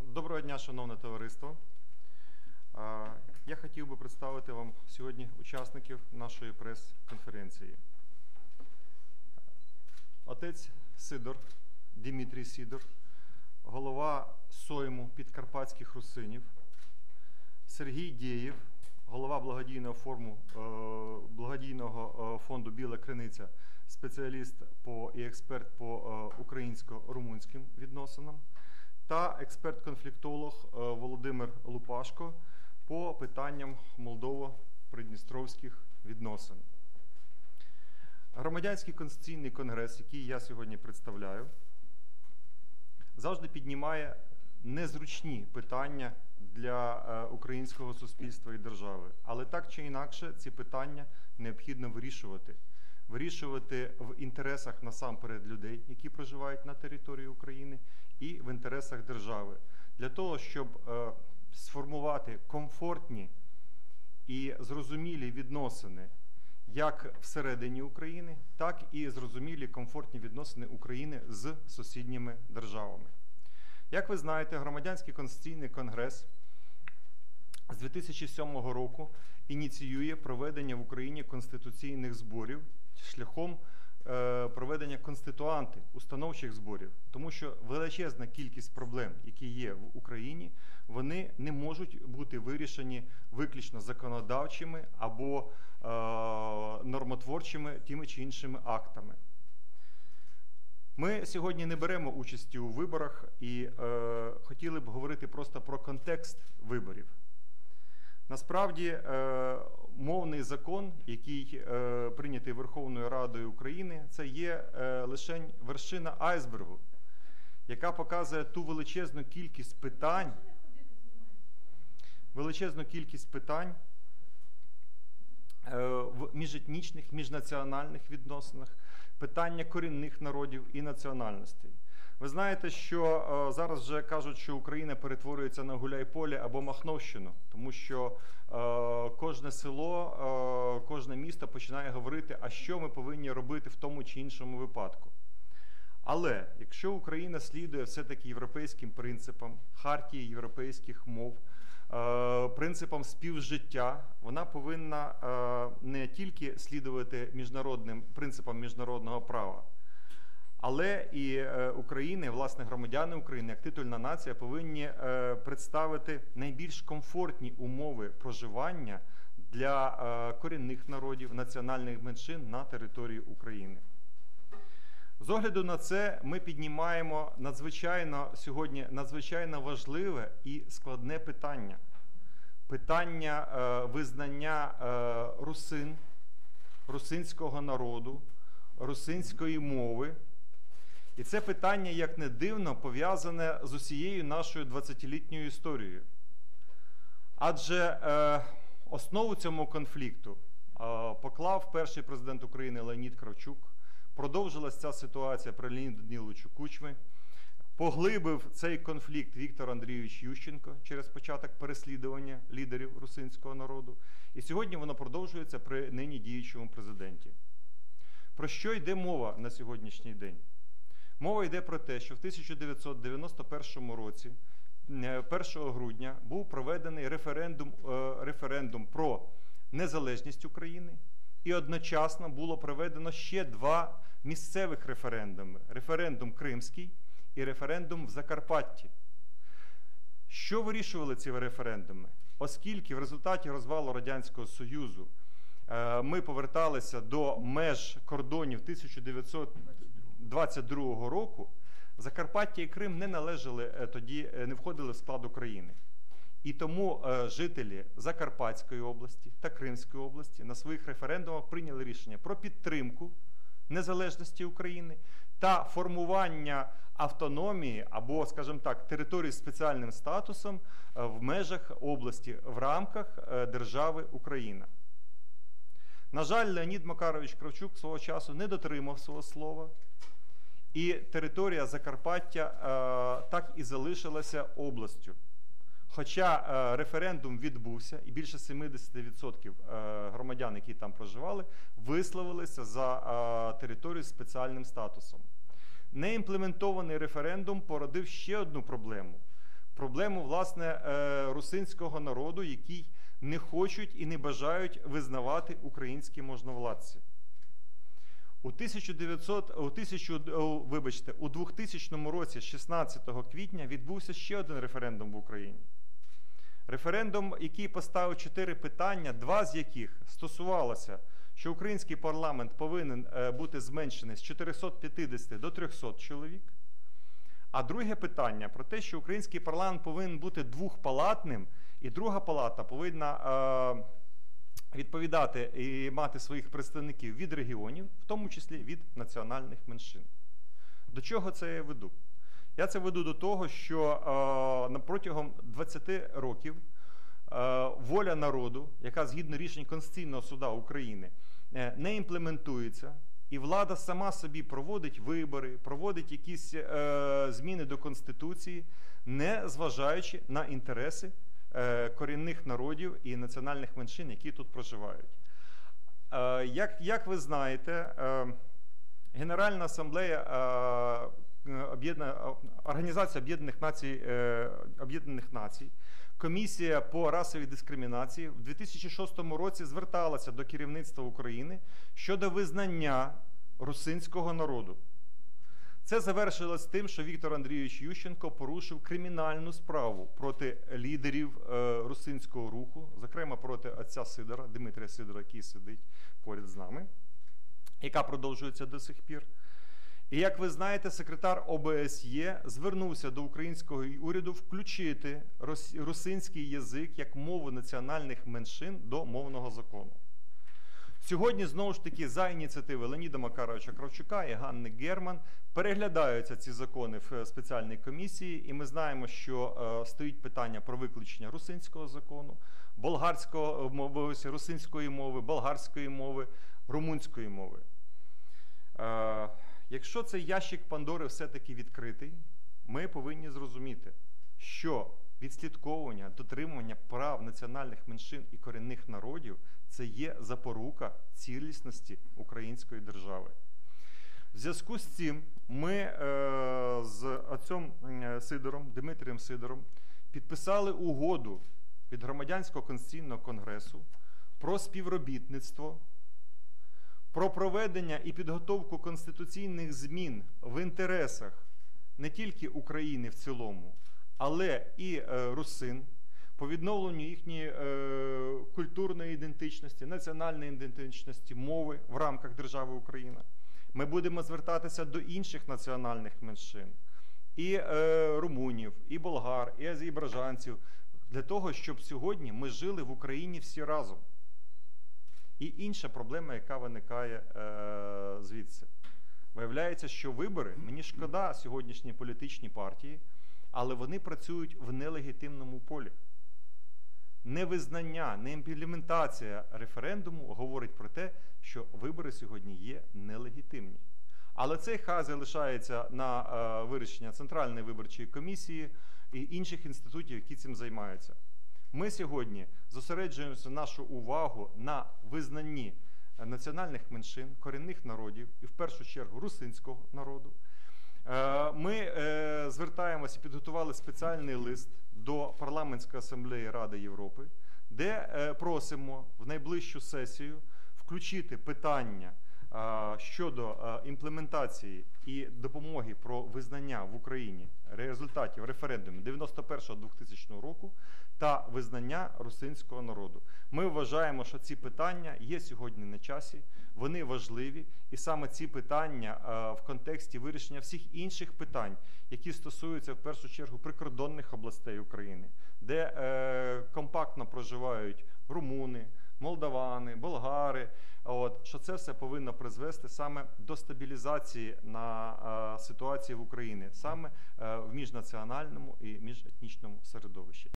Доброго дня, шановне товариство. Я хотів би представити вам сьогодні учасників нашої прес-конференції. Отець Сидор, Дмитрій Сидор, голова Сойму Підкарпатських русинів, Сергій Дєєв, голова благодійного, форму, е, благодійного е, фонду Біла Криниця, спеціаліст по, і експерт по е, українсько-румунським відносинам, та експерт-конфліктолог е, Володимир Лупашко по питанням Молдово-Придністровських відносин. Громадянський конституційний конгрес, який я сьогодні представляю, завжди піднімає незручні питання для е, українського суспільства і держави. Але так чи інакше, ці питання необхідно вирішувати. Вирішувати в інтересах насамперед людей, які проживають на території України, і в інтересах держави, для того, щоб е, сформувати комфортні і зрозумілі відносини як всередині України, так і зрозумілі комфортні відносини України з сусідніми державами. Як ви знаєте, громадянський конституційний конгрес з 2007 року ініціює проведення в Україні конституційних зборів шляхом е, проведення конституанти установчих зборів, тому що величезна кількість проблем, які є в Україні, вони не можуть бути вирішені виключно законодавчими або е, нормотворчими тими чи іншими актами. Ми сьогодні не беремо участі у виборах і е, хотіли б говорити просто про контекст виборів. Насправді, е, мовний закон, який е, прийнятий Верховною Радою України, це є е, лише вершина айсбергу, яка показує ту величезну кількість питань, величезну кількість питань в міжетнічних, міжнаціональних відносинах, питання корінних народів і національностей. Ви знаєте, що е, зараз вже кажуть, що Україна перетворюється на Гуляйполе або Махновщину, тому що е, кожне село, е, кожне місто починає говорити, а що ми повинні робити в тому чи іншому випадку. Але якщо Україна слідує все-таки європейським принципам, хартії європейських мов, е, принципам співжиття, вона повинна е, не тільки слідувати міжнародним принципам міжнародного права. Але і е, України, власне, громадяни України, як титульна нація, повинні е, представити найбільш комфортні умови проживання для е, корінних народів, національних меншин на території України. З огляду на це ми піднімаємо надзвичайно сьогодні надзвичайно важливе і складне питання питання визнання русин, русинського народу, русинської мови. І це питання, як не дивно, пов'язане з усією нашою 20-літньою історією. Адже е, основу цьому конфлікту е, поклав перший президент України Леонід Кравчук. Продовжилася ця ситуація при Леоніду Даніловичу Кучми. Поглибив цей конфлікт Віктор Андрійович Ющенко через початок переслідування лідерів русинського народу. І сьогодні воно продовжується при нині діючому президенті. Про що йде мова на сьогоднішній день? Мова йде про те, що в 1991 році, 1 грудня, був проведений референдум, е, референдум про незалежність України, і одночасно було проведено ще два місцевих референдуми: референдум Кримський і референдум в Закарпатті. Що вирішували ці референдуми? Оскільки в результаті розвалу Радянського Союзу е, ми поверталися до меж кордонів 1922 року, Закарпаття і Крим не належали е, тоді, е, не входили в склад України. І тому жителі Закарпатської області та Кримської області на своїх референдумах прийняли рішення про підтримку незалежності України та формування автономії або, скажімо так, території з спеціальним статусом в межах області в рамках держави Україна. На жаль, Леонід Макарович Кравчук свого часу не дотримав свого слова, і територія Закарпаття так і залишилася областю. Хоча е, референдум відбувся, і більше 70% е, громадян, які там проживали, висловилися за е, територію з спеціальним статусом. Неімплементований референдум породив ще одну проблему. Проблему, власне, е, русинського народу, який не хочуть і не бажають визнавати українські можновладці. У 1900, у 1000, вибачте, у 2000 році, 16 квітня, відбувся ще один референдум в Україні. Референдум, який поставив чотири питання, два з яких стосувалося, що український парламент повинен е, бути зменшений з 450 до 300 чоловік. А друге питання про те, що український парламент повинен бути двохпалатним, і друга палата повинна е, відповідати і мати своїх представників від регіонів, в тому числі від національних меншин. До чого це я веду? Я це веду до того, що е, протягом 20 років е, воля народу, яка згідно рішень Конституційного суду України е, не імплементується, і влада сама собі проводить вибори, проводить якісь е, зміни до Конституції, не зважаючи на інтереси корінних народів і національних меншин, які тут проживають. Е, як, як ви знаєте, е, Генеральна асамблея е, Організація Об'єднаних Націй, е, Об'єднаних Націй, комісія по расовій дискримінації в 2006 році зверталася до керівництва України щодо визнання русинського народу. Це завершилось тим, що Віктор Андрійович Ющенко порушив кримінальну справу проти лідерів е, русинського руху, зокрема проти отця Сидора, Дмитрія Сидора, який сидить поряд з нами, яка продовжується до сих пір. І як ви знаєте, секретар ОБСЄ звернувся до українського уряду включити русинський язик як мову національних меншин до мовного закону. Сьогодні знову ж таки за ініціативи Леоніда Макаровича Кравчука і Ганни Герман переглядаються ці закони в е, спеціальній комісії, і ми знаємо, що е, стоїть питання про виключення русинського закону, болгарського е, мови, русинської мови, болгарської мови, румунської мови. Е, якщо цей ящик Пандори все-таки відкритий, ми повинні зрозуміти, що відслідковування, дотримування прав національних меншин і корінних народів це є запорука цілісності української держави. В зв'язку з цим ми е, з отцем е, Сидором, Дмитрієм Сидором підписали угоду від Громадянського конституційного конгресу про співробітництво, про проведення і підготовку конституційних змін в інтересах не тільки України в цілому, але і е, русин по відновленню їхньої е, культурної ідентичності, національної ідентичності, мови в рамках держави Україна. Ми будемо звертатися до інших національних меншин, і е, румунів, і болгар, і азербайджанців, для того, щоб сьогодні ми жили в Україні всі разом. І інша проблема, яка виникає звідси. Виявляється, що вибори, мені шкода сьогоднішні політичні партії, але вони працюють в нелегітимному полі. Невизнання, неімплементація референдуму говорить про те, що вибори сьогодні є нелегітимні. Але цей хай залишається на е, вирішення Центральної виборчої комісії і інших інститутів, які цим займаються. Ми сьогодні зосереджуємося нашу увагу на визнанні національних меншин, корінних народів і в першу чергу русинського народу. Е, Ми е, звертаємося, підготували спеціальний лист до парламентської асамблеї Ради Європи, де е, просимо в найближчу сесію включити питання щодо імплементації і допомоги про визнання в Україні результатів референдуму 91-2000 року та визнання русинського народу. Ми вважаємо, що ці питання є сьогодні на часі, вони важливі, і саме ці питання е, в контексті вирішення всіх інших питань, які стосуються в першу чергу прикордонних областей України, де е, компактно проживають румуни, молдавани, болгари. От що це все повинно призвести саме до стабілізації на е, ситуації в Україні, саме е, в міжнаціональному і міжетнічному середовищі.